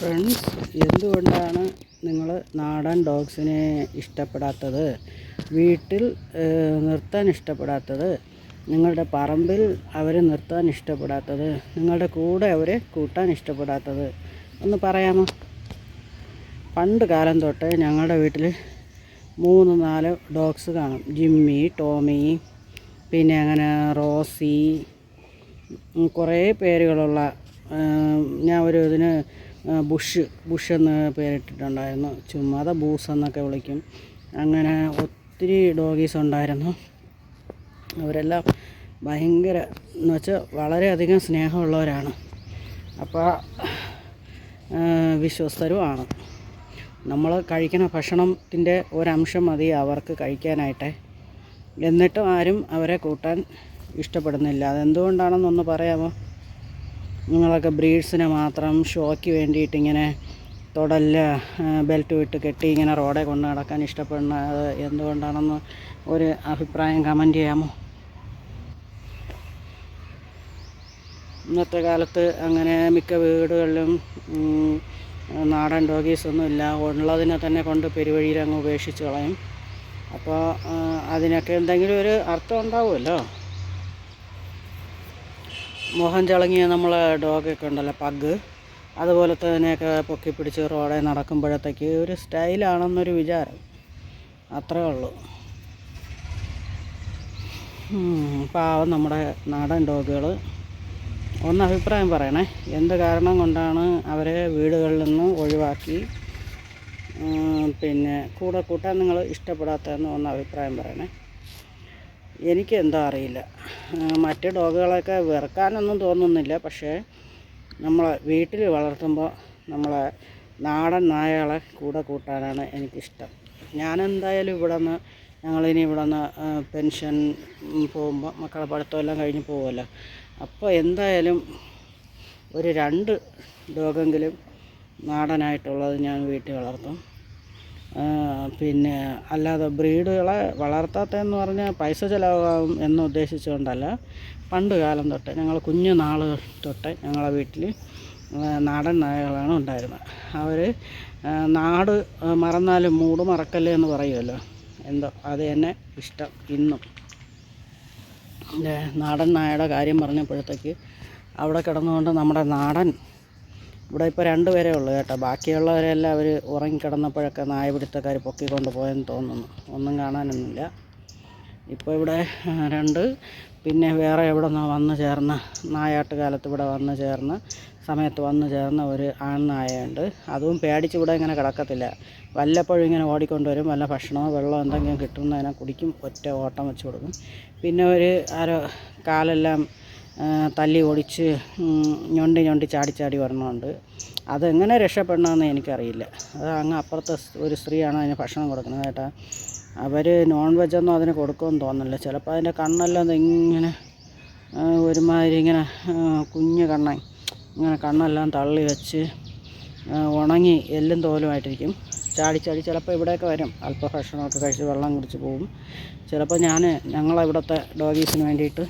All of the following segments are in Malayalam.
ഫ്രണ്ട്സ് എന്തുകൊണ്ടാണ് നിങ്ങൾ നാടൻ ഡോഗ്സിനെ ഇഷ്ടപ്പെടാത്തത്? വീട്ടിൽ നിർത്താൻ ഇഷ്ടപ്പെടാത്തത്? നിങ്ങളുടെ പറമ്പിൽ അവരെ നിർത്താൻ ഇഷ്ടപ്പെടാത്തത്? നിങ്ങളുടെ കൂടെ അവരെ കൂട്ടാൻ ഇഷ്ടപ്പെടാത്തത്? ഒന്ന് പറയാമോ? പണ്ട് കാലം തൊട്ട് ഞങ്ങളുടെ വീട്ടിൽ മൂന്ന് നാല് ഡോഗ്സ് കാണും. ജിമ്മി ടോമി പിന്നെ അങ്ങനെ റോസി കുറേ പേരുകളുള്ള ഞാൻ ഒരു ഇതിന് ബുഷ് ബുഷ് എന്ന് പേരിട്ടിട്ടുണ്ടായിരുന്നു. ചുമ്മാതെ ബൂസ് എന്നൊക്കെ വിളിക്കും. അങ്ങനെ ഒത്തിരി ഡോഗീസ് ഉണ്ടായിരുന്നു. അവരെല്ലാം ഭയങ്കര എന്ന് വെച്ചാൽ വളരെയധികം സ്നേഹമുള്ളവരാണ്. അപ്പോൾ വിശ്വസ്തരുമാണ്. നമ്മൾ കഴിക്കുന്ന ഭക്ഷണത്തിന്റെ ഒരംശം മതി അവർക്ക് കഴിക്കാനായിട്ട്. എന്നിട്ടും ആരും അവരെ കൂട്ടാൻ ഇഷ്ടപ്പെടുന്നില്ല. അതെന്തുകൊണ്ടാണെന്നൊന്ന് പറയാമോ? നിങ്ങളൊക്കെ ബ്രീഡ്സിനെ മാത്രം ഷോയ്ക്ക് വേണ്ടിയിട്ട് ഇങ്ങനെ തൊടല്ല ബെൽറ്റ് വിട്ട് കെട്ടി ഇങ്ങനെ റോഡെ കൊണ്ട് നടക്കാൻ ഇഷ്ടപ്പെടുന്നത് എന്തുകൊണ്ടാണെന്ന് ഒരു അഭിപ്രായം കമന്റ് ചെയ്യാമോ? ഇന്നത്തെ കാലത്ത് അങ്ങനെ മിക്ക വീടുകളിലും നാടൻ ഡോഗീസ് ഒന്നും ഇല്ല. ഉള്ളതിനെ തന്നെ കൊണ്ട് പെരുവഴിയിൽ അങ്ങ് ഉപേക്ഷിച്ച് കളയും. അപ്പോൾ അതിനൊക്കെ എന്തെങ്കിലും ഒരു അർത്ഥം ഉണ്ടാവുമല്ലോ. മുഖം ചളങ്ങിയ നമ്മളെ ഡോഗൊക്കെ ഉണ്ടല്ലോ പഗ് അതുപോലെ തന്നെയൊക്കെ പൊക്കി പിടിച്ച് റോഡിൽ നടക്കുമ്പോഴത്തേക്ക് ഒരു സ്റ്റൈലാണെന്നൊരു വിചാരം. അത്രേ ഉള്ളൂ. പാവം നമ്മുടെ നാടൻ ഡോഗുകൾ ഒന്ന് അഭിപ്രായം പറയണേ. എന്ത് കാരണം കൊണ്ടാണ് അവരെ വീടുകളിൽ നിന്ന് ഒഴിവാക്കി? പിന്നെ കൂടെ കൂട്ടാൻ നിങ്ങൾ ഇഷ്ടപ്പെടാത്തതെന്ന് ഒന്ന് അഭിപ്രായം പറയണേ. എനിക്ക് എന്താ അറിയില്ല മറ്റ് ഡോഗുകളൊക്കെ വെറുക്കാനൊന്നും തോന്നുന്നില്ല. പക്ഷേ നമ്മൾ വീട്ടിൽ വളർത്തുമ്പോൾ നമ്മളെ നാടൻ നായകളെ കൂടെ കൂട്ടാനാണ് എനിക്കിഷ്ടം. ഞാനെന്തായാലും ഇവിടെ നിന്ന് ഞങ്ങളിനി ഇവിടെ നിന്ന് പെൻഷൻ പോകുമ്പോൾ മക്കളെ പഠിത്തമെല്ലാം കഴിഞ്ഞ് പോകുമല്ലോ അപ്പോൾ എന്തായാലും ഒരു രണ്ട് ഡോഗെങ്കിലും നാടനായിട്ടുള്ളത് ഞാൻ വീട്ടിൽ വളർത്തും. പിന്നെ അല്ലാതെ ബ്രീഡുകളെ വളർത്താത്തതെന്ന് പറഞ്ഞാൽ പൈസ ചിലവാകും എന്ന് ഉദ്ദേശിച്ചുകൊണ്ടല്ല പണ്ട് കാലം തൊട്ട് ഞങ്ങൾ കുഞ്ഞു നാൾ തൊട്ട് ഞങ്ങളെ വീട്ടിൽ നാടൻ നായകളാണ് ഉണ്ടായിരുന്നത്. അവർ നാട് മറന്നാലും മൂട് മറക്കല്ലേ എന്ന് പറയുമല്ലോ എന്തോ അത് തന്നെ ഇഷ്ടം ഇന്നും. നാടൻ നായയുടെ കാര്യം പറഞ്ഞപ്പോഴത്തേക്ക് അവിടെ കിടന്നുകൊണ്ട് നമ്മുടെ നാടൻ ഇവിടെ ഇപ്പോൾ രണ്ട് പേരേ ഉള്ളൂ കേട്ടോ. ബാക്കിയുള്ളവരെല്ലാം അവർ ഉറങ്ങിക്കിടന്നപ്പോഴൊക്കെ നായ പിടുത്തക്കാർ പൊക്കിക്കൊണ്ട് പോയെന്ന് തോന്നുന്നു. ഒന്നും കാണാനൊന്നുമില്ല. ഇപ്പോൾ ഇവിടെ രണ്ട് പിന്നെ വേറെ എവിടെ നിന്നോ വന്നു ചേർന്ന നായാട്ട് കാലത്ത് ഇവിടെ വന്നു ചേർന്ന സമയത്ത് വന്നു ചേർന്ന ഒരു ആൺനായയുണ്ട്. അതും പേടിച്ച് ഇവിടെ ഇങ്ങനെ കിടക്കത്തില്ല. വല്ലപ്പോഴും ഇങ്ങനെ ഓടിക്കൊണ്ടുവരും. വല്ല ഭക്ഷണമോ വെള്ളമോ എന്തെങ്കിലും കിട്ടുന്നതിനെ കുടിക്കും. ഒറ്റ ഓട്ടം വെച്ച് കൊടുക്കും. പിന്നെ ഒരു ആരോ കാലെല്ലാം തല്ലി ഓടിച്ച് ഞൊണ്ടി ഞൊണ്ടി ചാടി ചാടി വരണമുണ്ട് അതെങ്ങനെ രക്ഷപ്പെടണമെന്ന് എനിക്കറിയില്ല. അത് അങ്ങ് അപ്പുറത്തെ ഒരു സ്ത്രീയാണ് അതിന് ഭക്ഷണം കൊടുക്കുന്നത് കേട്ടാ. അവർ നോൺ വെജൊന്നും അതിന് കൊടുക്കുമെന്ന് തോന്നുന്നില്ല. ചിലപ്പോൾ അതിന്റെ കണ്ണെല്ലാം ഇങ്ങനെ ഒരുമാതിരി ഇങ്ങനെ കുഞ്ഞു കണ്ണ ഇങ്ങനെ കണ്ണെല്ലാം തള്ളി വെച്ച് ഉണങ്ങി എല്ലും തോലുമായിട്ടിരിക്കും ചാടി ചാടി ചിലപ്പോൾ ഇവിടെയൊക്കെ വരും. അല്പ ഭക്ഷണമൊക്കെ കഴിച്ച് വെള്ളം കുടിച്ച് പോകും ചിലപ്പോൾ ഞാൻ ഞങ്ങളിവിടുത്തെ ഡോഗീസിന് വേണ്ടിയിട്ട്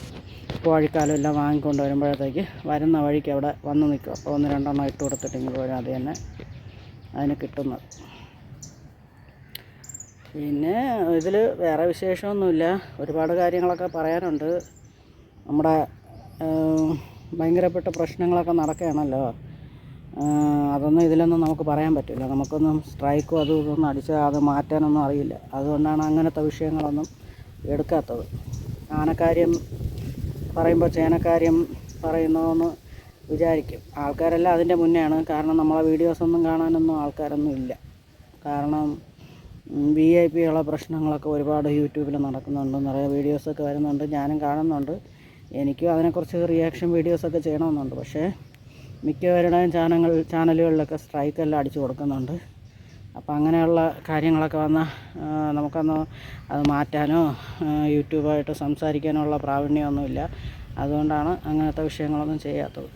കോഴിക്കാലും എല്ലാം വാങ്ങിക്കൊണ്ട് വരുമ്പോഴത്തേക്ക് വരുന്ന വഴിക്ക് അവിടെ വന്ന് നിൽക്കും അപ്പോൾ ഒന്ന് രണ്ടെണ്ണം ഇട്ട് കൊടുത്തിട്ടെങ്കിൽ പോലും അത് തന്നെ അതിന് കിട്ടുന്നത്. പിന്നെ ഇതിൽ വേറെ വിശേഷമൊന്നുമില്ല. ഒരുപാട് കാര്യങ്ങളൊക്കെ പറയാനുണ്ട്. നമ്മുടെ ഭയങ്കരപ്പെട്ട പ്രശ്നങ്ങളൊക്കെ നടക്കുകയാണല്ലോ. അതൊന്നും ഇതിലൊന്നും നമുക്ക് പറയാൻ പറ്റില്ല. നമുക്കൊന്നും സ്ട്രൈക്കും അതും ഇതൊന്നും അടിച്ചാൽ അത് മാറ്റാനൊന്നും അറിയില്ല. അതുകൊണ്ടാണ് അങ്ങനത്തെ വിഷയങ്ങളൊന്നും എടുക്കാത്തത്. ആനക്കാര്യം പറയുമ്പോൾ ചേനക്കാര്യം പറയുന്നതെന്ന് വിചാരിക്കും. ആൾക്കാരെല്ലാം അതിന്റെ മുന്നെയാണ്. കാരണം നമ്മളെ വീഡിയോസൊന്നും കാണാനൊന്നും ആൾക്കാരൊന്നും ഇല്ല. കാരണം വി ഐ പിയുള്ള പ്രശ്നങ്ങളൊക്കെ ഒരുപാട് യൂട്യൂബിൽ നടക്കുന്നുണ്ട്. നിറയെ വീഡിയോസൊക്കെ വരുന്നുണ്ട്. ഞാനും കാണുന്നുണ്ട്. എനിക്കും അതിനെക്കുറിച്ച് റിയാക്ഷൻ വീഡിയോസൊക്കെ ചെയ്യണമെന്നുണ്ട്. പക്ഷേ മിക്കവരുടെയും ചാനൽ ചാനലുകളിലൊക്കെ സ്ട്രൈക്കെല്ലാം അടിച്ചു കൊടുക്കുന്നുണ്ട്. അപ്പോൾ അങ്ങനെയുള്ള കാര്യങ്ങളൊക്കെ വന്നാൽ നമുക്കൊന്ന് അത് മാറ്റാനോ യൂട്യൂബായിട്ട് സംസാരിക്കാനോ ഉള്ള പ്രാവീണ്യമൊന്നുമില്ല. അതുകൊണ്ടാണ് അങ്ങനത്തെ വിഷയങ്ങളൊന്നും ചെയ്യാത്തത്.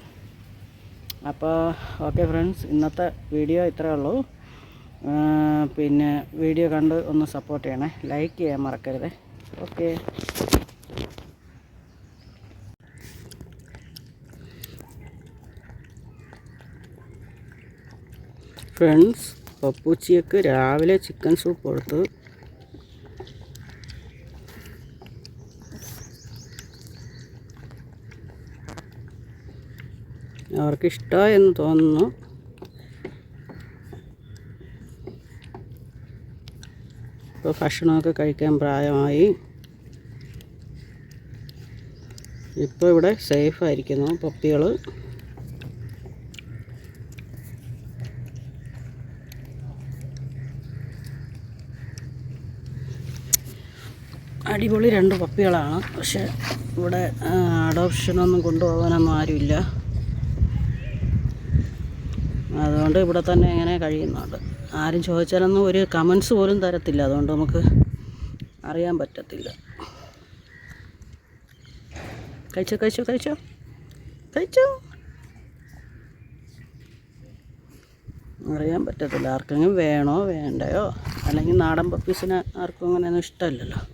അപ്പോൾ ഓക്കെ ഫ്രണ്ട്സ് ഇന്നത്തെ വീഡിയോ ഇത്രയേ ഉള്ളൂ. പിന്നെ വീഡിയോ കണ്ട് ഒന്ന് സപ്പോർട്ട് ചെയ്യണേ. ലൈക്ക് ചെയ്യാൻ മറക്കരുത്. ഓക്കെ. ഫ്രണ്ട്സ് പപ്പൂച്ചിയൊക്കെ രാവിലെ ചിക്കൻ സൂപ്പ് കൊടുത്തു. അവർക്കിഷ്ടമായെന്ന് തോന്നുന്നു. ഇപ്പോൾ ഭക്ഷണമൊക്കെ കഴിക്കാൻ പ്രായമായി. ഇപ്പോൾ ഇവിടെ സേഫ് ആയിരിക്കുന്നു പപ്പികൾ അടിപൊളി രണ്ട് പപ്പികളാണ്. പക്ഷെ ഇവിടെ അഡോപ്ഷനൊന്നും കൊണ്ടുപോകാനൊന്നും ആരുമില്ല. അതുകൊണ്ട് ഇവിടെ തന്നെ ഇങ്ങനെ കഴിയുന്നുണ്ട്. ആരും ചോദിച്ചാലൊന്നും ഒരു കമൻസ് പോലും തരത്തില്ല. അതുകൊണ്ട് നമുക്ക് അറിയാൻ പറ്റത്തില്ല. കഴിച്ചോ കഴിച്ചോ കഴിച്ചോ? കഴിച്ചോ? അറിയാൻ പറ്റത്തില്ല. ആർക്കെങ്കിലും വേണോ വേണ്ടയോ? അല്ലെങ്കിൽ നാടൻ പപ്പീസിന് ആർക്കും അങ്ങനെയൊന്നും ഇഷ്ടമല്ലല്ലോ.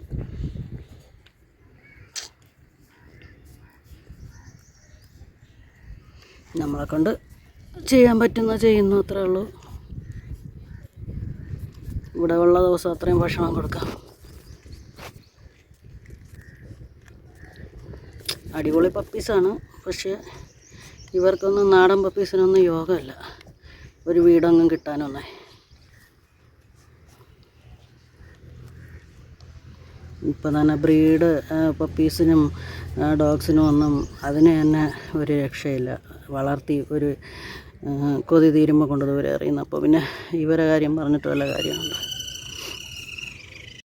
നമ്മളെ കൊണ്ട് ചെയ്യാൻ പറ്റുന്ന ചെയ്യുന്നു അത്രേ ഉള്ളൂ. ഇവിടെ ഉള്ള ദിവസം അത്രയും ഭക്ഷണം കൊടുക്കാം. അടിപൊളി പപ്പീസാണ് പക്ഷേ ഇവർക്കൊന്നും നാടൻ പപ്പീസിനൊന്നും യോഗമല്ല. ഒരു വീടൊന്നും കിട്ടാനൊന്നേ. ഇപ്പം തന്നെ ബ്രീഡ് പപ്പീസിനും ഡോഗ്സിനും ഒന്നും അതിന് തന്നെ ഒരു രക്ഷയില്ല. വളർത്തി ഒരു കൊതി തീരുമ്പോൾ കൊണ്ട് ദൂരെ എറിയുന്നു. അപ്പോൾ പിന്നെ ഇവരെ കാര്യം പറഞ്ഞിട്ട് വല്ല കാര്യമുണ്ട്?